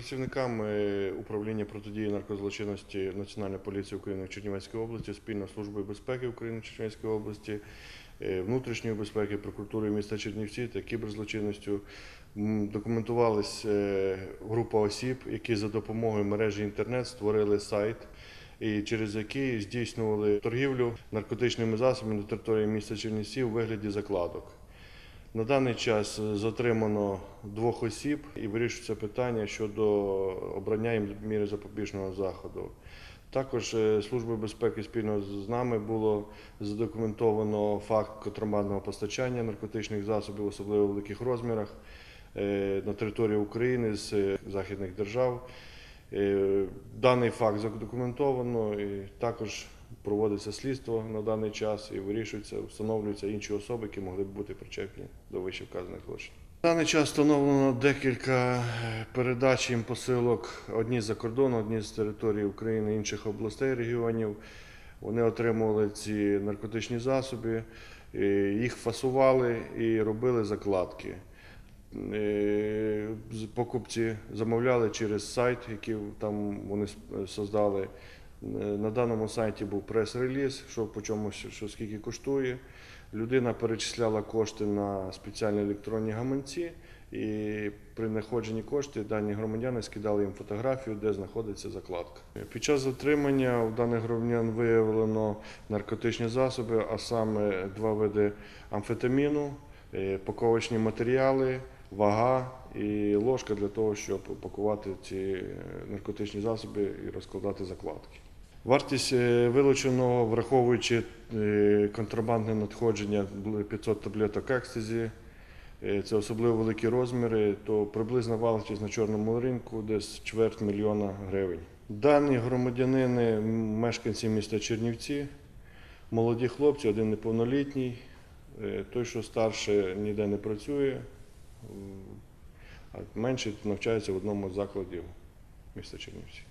Працівниками управління протидії наркозлочинності Національної поліції України в Чернівецькій області, спільно Службою безпеки України в Чернівецькій області, е, внутрішньої безпеки, прокуратури міста Чернівці та кіберзлочинністю документувалась е, група осіб, які за допомогою мережі інтернет створили сайт. І через який здійснювали торгівлю наркотичними засобами на території міста Чернівці у вигляді закладок. На даний час е, затримано двох осіб і вирішується питання щодо обрання їм міри запобіжного заходу. Також е, Службою безпеки спільно з нами було задокументовано факт контрабандного постачання наркотичних засобів, особливо в великих розмірах, е, на території України з західних держав. Даний факт задокументовано і також проводиться слідство на даний час і вирішується, встановлюються інші особи, які могли б бути причетні до вище вказаних злочинів. На даний час встановлено декілька е, передач їм посилок одні за кордону, одні з території України, інших областей, регіонів. Вони отримували ці наркотичні засоби, е, їх фасували і робили закладки. Е, Покупці замовляли через сайт, який там вони создали. Е, На даному сайті був прес-реліз, що по чому що скільки коштує. Людина перечисляла кошти на спеціальні електронні гаманці, і при знаходженні коштів дані громадяни скидали їм фотографію, де знаходиться закладка. Під час затримання у даних громадян виявлено наркотичні засоби, а саме два види амфетаміну, е, паковочні матеріали, вага і ложка для того, щоб пакувати ці е, наркотичні засоби і розкладати закладки. Вартість е, вилученого, враховуючи е, контрабандне надходження, були 500 таблеток екстазі. Е, Це особливо великі розміри, то приблизна вартість на чорному ринку десь чверть мільйона гривень. Дані громадянини, мешканці міста Чернівці, молоді хлопці, один неповнолітній, той, що старше, ніде не працює, а менший навчається в одному з закладів міста Чернівці.